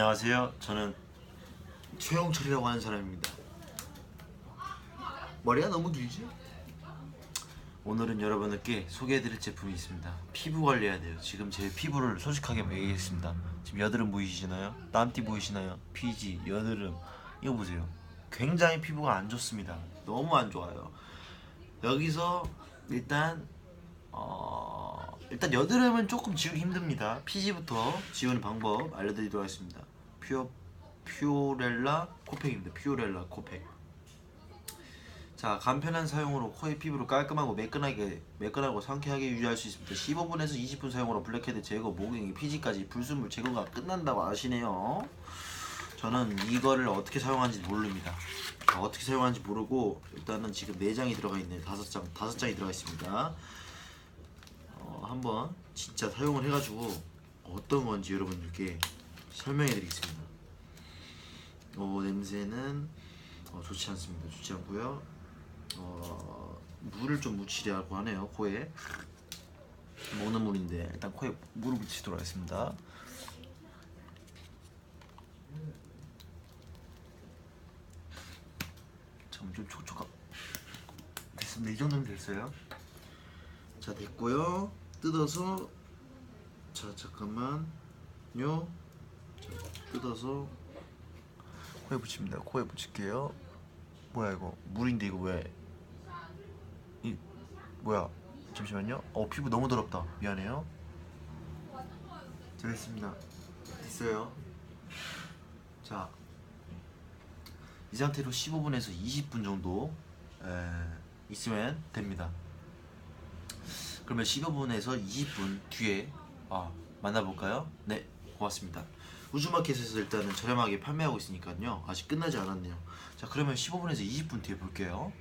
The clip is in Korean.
안녕하세요. 저는 최영철이라고 하는 사람입니다. 머리가 너무 길지? 오늘은 여러분들께 소개해드릴 제품이 있습니다. 피부 관리해야 돼요. 지금 제 피부를 솔직하게 얘기했습니다. 지금 여드름 보이시나요? 땀띠 보이시나요? 피지, 여드름 이거 보세요. 굉장히 피부가 안 좋습니다. 너무 안 좋아요. 여기서 일단 어, 일단 여드름은 조금 지우기 힘듭니다. 피지부터 지우는 방법 알려드리도록 하겠습니다. 퓨어 퓨렐라 코팩입니다. 퓨렐라 코팩. 자 간편한 사용으로 코의 피부를 깔끔하고 매끈하게 매끈하고 상쾌하게 유지할 수 있습니다. 15분에서 20분 사용으로 블랙헤드 제거, 모갱이, 피지까지 불순물 제거가 끝난다고 아시네요. 저는 이거를 어떻게 사용하는지 모릅니다. 아, 어떻게 사용하는지 모르고 일단은 지금 네 장이 들어가 있네요. 다섯 장, 다섯 장이 들어가 있습니다. 어, 한번 진짜 사용을 해가지고 어떤 건지 여러분들께 설명해 드리겠습니다. 어, 냄새는 어, 좋지 않습니다. 좋지 않고요. 어, 물을 좀 묻히려고 하네요. 코에 먹는 물인데 일단 코에 물을 묻히도록 하겠습니다. 좀, 좀 촉촉하 됐습니다. 이 정도면 됐어요. 자 됐고요. 뜯어서 자 잠깐만요. 자, 뜯어서 코에 붙입니다. 코에 붙일게요. 뭐야 이거 물인데 이거 왜? 이 뭐야? 잠시만요. 어 피부 너무 더럽다. 미안해요. 자 됐습니다. 됐어요. 자. 이 상태로 15분에서 20분 정도 에, 있으면 됩니다. 그러면 15분에서 20분 뒤에 아, 만나볼까요? 네, 고맙습니다. 우주마켓에서 일단은 저렴하게 판매하고 있으니까요. 아직 끝나지 않았네요. 자, 그러면 15분에서 20분 뒤에 볼게요.